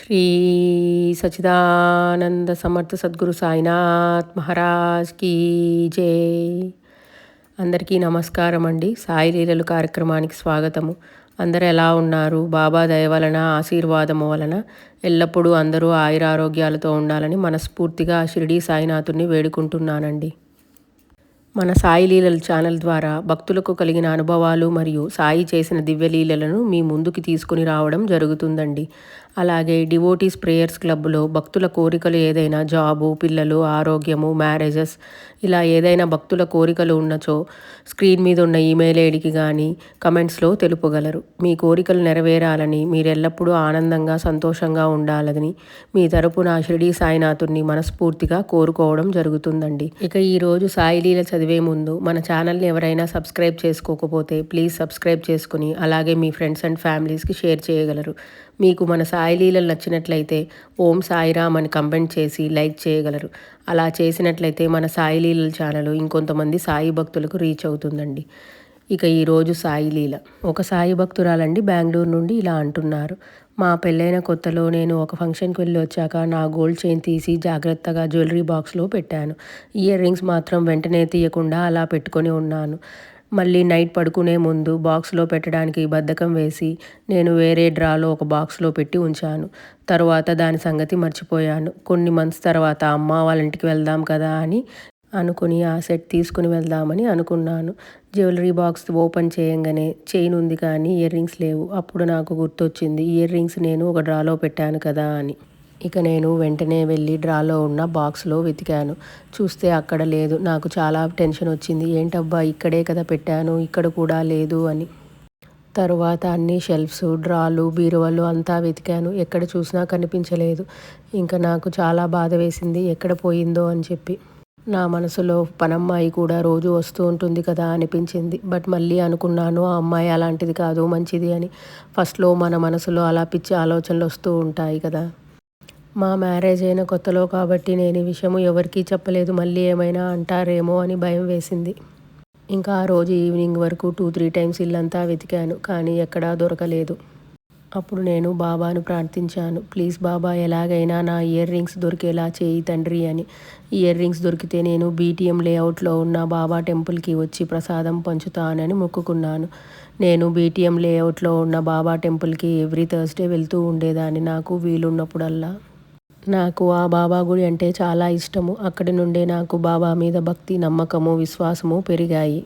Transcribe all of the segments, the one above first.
శ్రీ సచిదానంద సమర్థ సద్గురు సాయినాథ్ మహారాజ్ కీ జై. అందరికీ నమస్కారం అండి. సాయి లీలలు కార్యక్రమానికి స్వాగతము. అందరు ఎలా ఉన్నారు? బాబా దయ వలన ఆశీర్వాదము వలన ఎల్లప్పుడూ అందరూ ఆయురారోగ్యాలతో ఉండాలని మనస్ఫూర్తిగా షిరిడీ సాయినాథుని వేడుకుంటున్నానండి. మన సాయి లీలల ఛానల్ ద్వారా భక్తులకు కలిగిన అనుభవాలు మరియు సాయి చేసిన దివ్యలీలలను మీ ముందుకు తీసుకుని రావడం జరుగుతుందండి. అలాగే డివోటీస్ ప్రేయర్స్ క్లబ్లో భక్తుల కోరికలు ఏదైనా జాబు పిల్లలు ఆరోగ్యము మ్యారేజెస్ ఇలా ఏదైనా భక్తుల కోరికలు ఉన్నచో స్క్రీన్ మీద ఉన్న ఈమెయిల్ ఐడికి కానీ కమెంట్స్లో తెలుపగలరు. మీ కోరికలు నెరవేరాలని మీరెల్లప్పుడూ ఆనందంగా సంతోషంగా ఉండాలని మీ తరపున షిరిడీ సాయినాథుని మనస్ఫూర్తిగా కోరుకోవడం జరుగుతుందండి. ఇక ఈరోజు సాయిలీల చదివే ముందు మన ఛానల్ని ఎవరైనా సబ్స్క్రైబ్ చేసుకోకపోతే ప్లీజ్ సబ్స్క్రైబ్ చేసుకుని అలాగే మీ ఫ్రెండ్స్ అండ్ ఫ్యామిలీస్కి షేర్ చేయగలరు. మీకు మన సాయి లీలలు నచ్చినట్లయితే ఓం సాయిరామ్ అని కంపెంట్ చేసి లైక్ చేయగలరు. అలా చేసినట్లయితే మన సాయి లీలల ఛానల్ ఇంకొంతమంది సాయి భక్తులకు రీచ్ అవుతుందండి. ఇక ఈరోజు సాయి లీల. ఒక సాయి భక్తురాలండి బెంగళూరు నుండి ఇలా అంటున్నారు. మా పెళ్ళైన కొత్తలో నేను ఒక ఫంక్షన్కి వెళ్ళి వచ్చాక నా గోల్డ్ చైన్ తీసి జాగ్రత్తగా జ్యువెలరీ బాక్స్లో పెట్టాను. ఇయర్ రింగ్స్ మాత్రం వెంటనే తీయకుండా అలా పెట్టుకొని ఉన్నాను. మళ్ళీ నైట్ పడుకునే ముందు బాక్స్లో పెట్టడానికి బద్ధకం వేసి నేను వేరే డ్రాలో ఒక బాక్స్లో పెట్టి ఉంచాను. తర్వాత దాని సంగతి మర్చిపోయాను. కొన్ని మంత్స్ తర్వాత అమ్మ వాళ్ళ ఇంటికి వెళ్దాం కదా అని అనుకుని ఆ సెట్ తీసుకుని వెళ్దామని అనుకున్నాను. జ్యువెలరీ బాక్స్ ఓపెన్ చేయంగానే చైన్ ఉంది కానీ ఇయర్ రింగ్స్ లేవు. అప్పుడు నాకు గుర్తొచ్చింది ఇయర్ రింగ్స్ నేను ఒక డ్రాలో పెట్టాను కదా అని. ఇక నేను వెంటనే వెళ్ళి డ్రాలో ఉన్న బాక్స్లో వెతికాను. చూస్తే అక్కడ లేదు. నాకు చాలా టెన్షన్ వచ్చింది. ఏంటబ్బా ఇక్కడే కదా పెట్టాను ఇక్కడ కూడా లేదు అని. తరువాత అన్ని షెల్ఫ్స్ డ్రాలు బీరువాలు అంతా వెతికాను. ఎక్కడ చూసినా కనిపించలేదు. ఇంకా నాకు చాలా బాధ వేసింది ఎక్కడ పోయిందో అని చెప్పి. నా మనసులో పనమ్మాయి కూడా రోజు వస్తూ ఉంటుంది కదా అనిపించింది. బట్ మళ్ళీ అనుకున్నాను ఆ అమ్మాయి అలాంటిది కాదు మంచిది అని. ఫస్ట్లో మన మనసులో అలా పిచ్చి ఆలోచనలు వస్తూ ఉంటాయి కదా. మా మ్యారేజ్ అయిన కొత్తలో కాబట్టి నేను ఈ విషయము ఎవరికీ చెప్పలేదు మళ్ళీ ఏమైనా అంటారేమో అని భయం వేసింది. ఇంకా ఆ రోజు ఈవినింగ్ వరకు టూ త్రీ టైమ్స్ ఇల్లంతా వెతికాను కానీ ఎక్కడా దొరకలేదు. అప్పుడు నేను బాబాను ప్రార్థించాను ప్లీజ్ బాబా ఎలాగైనా నా ఇయర్ రింగ్స్ దొరికేలా చేయి తండ్రి అని. ఇయర్ రింగ్స్ దొరికితే నేను బీటీఎం లేఅవుట్లో ఉన్న బాబా టెంపుల్కి వచ్చి ప్రసాదం పంచుతానని మొక్కుకున్నాను. నేను బీటీఎం లేఅవుట్లో ఉన్న బాబా టెంపుల్కి ఎవ్రీ థర్స్డే వెళ్తూ ఉండేదాన్ని నాకు వీలున్నప్పుడల్లా. నాకు ఆ బాబా గుడి అంటే చాలా ఇష్టము. అక్కడి నుండే నాకు బాబా మీద భక్తి నమ్మకము విశ్వాసము పెరిగాయి.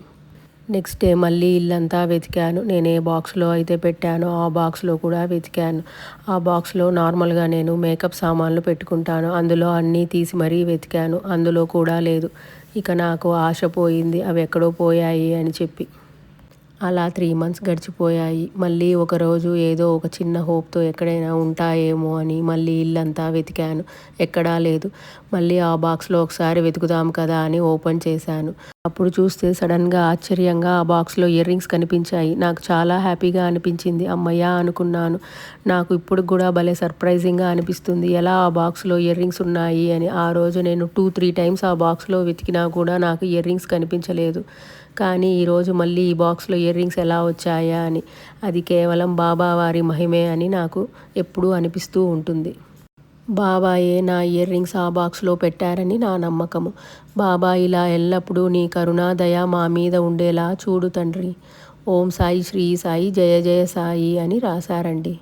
నెక్స్ట్ డే మళ్ళీ ఇల్లంతా వెతికాను. నేను ఏ బాక్స్లో అయితే పెట్టానో. ఆ బాక్స్లో కూడా వెతికాను. ఆ బాక్స్లో నార్మల్గా నేను మేకప్ సామాన్లు పెట్టుకుంటాను. అందులో అన్నీ తీసి మరీ వెతికాను. అందులో కూడా లేదు. ఇక నాకు ఆశ పోయింది. అవి ఎక్కడో పోయాయి అని చెప్పి. అలా త్రీ మంత్స్ గడిచిపోయాయి. మళ్ళీ ఒకరోజు ఏదో ఒక చిన్న హోప్తో ఎక్కడైనా ఉంటాయేమో అని మళ్ళీ ఇల్లంతా వెతికాను. ఎక్కడా లేదు. మళ్ళీ ఆ బాక్స్లో ఒకసారి వెతుకుదాం కదా అని ఓపెన్ చేశాను. అప్పుడు చూస్తే సడన్గా ఆశ్చర్యంగా ఆ బాక్స్లో ఇయర్ రింగ్స్ కనిపించాయి. నాకు చాలా హ్యాపీగా అనిపించింది. అమ్మయ్యా అనుకున్నాను. నాకు ఇప్పుడు కూడా భలే సర్ప్రైజింగ్గా అనిపిస్తుంది. ఎలా ఆ బాక్స్లో ఇయర్ రింగ్స్ ఉన్నాయి అని. ఆ రోజు నేను టూ త్రీ టైమ్స్ ఆ బాక్స్లో వెతికినా కూడా నాకు ఇయర్ రింగ్స్ కనిపించలేదు. కానీ ఈరోజు మళ్ళీ ఈ బాక్స్లో ఇయర్ రింగ్స్ ఎలా వచ్చాయా అని. అది కేవలం బాబావారి మహిమే అని నాకు ఎప్పుడూ అనిపిస్తూ ఉంటుంది. బాబాయే నా ఇయర్ రింగ్స్ ఆ బాక్స్లో పెట్టారని నా నమ్మకము. బాబా ఇలా ఎల్లప్పుడూ నీ కరుణాదయ మా మీద ఉండేలా చూడు తండ్రి. ఓం సాయి శ్రీ సాయి జయ జయ సాయి అని రాశారండి.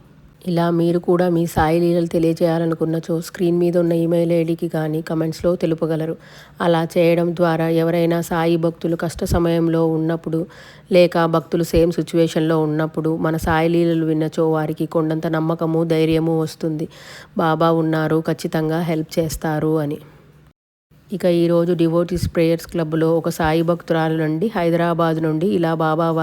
ఇలా మీరు కూడా మీ సాయి లీలలు తెలియజేయాలనుకున్నచో స్క్రీన్ మీద ఉన్న ఈమెయిల్ ఐడికి కానీ కమెంట్స్లో తెలుపగలరు. అలా చేయడం ద్వారా ఎవరైనా సాయి భక్తులు కష్ట సమయంలో ఉన్నప్పుడు లేక భక్తులు సేమ్ సిచ్యువేషన్లో ఉన్నప్పుడు మన సాయి లీలలు విన్నచో వారికి కొండంత నమ్మకము ధైర్యము వస్తుంది. బాబా ఉన్నారు ఖచ్చితంగా హెల్ప్ చేస్తారు అని. ఇక ఈరోజు డివోటీస్ ప్రేయర్స్ క్లబ్లో ఒక సాయి భక్తురాలు నుండి హైదరాబాద్ నుండి ఇలా బాబా వారి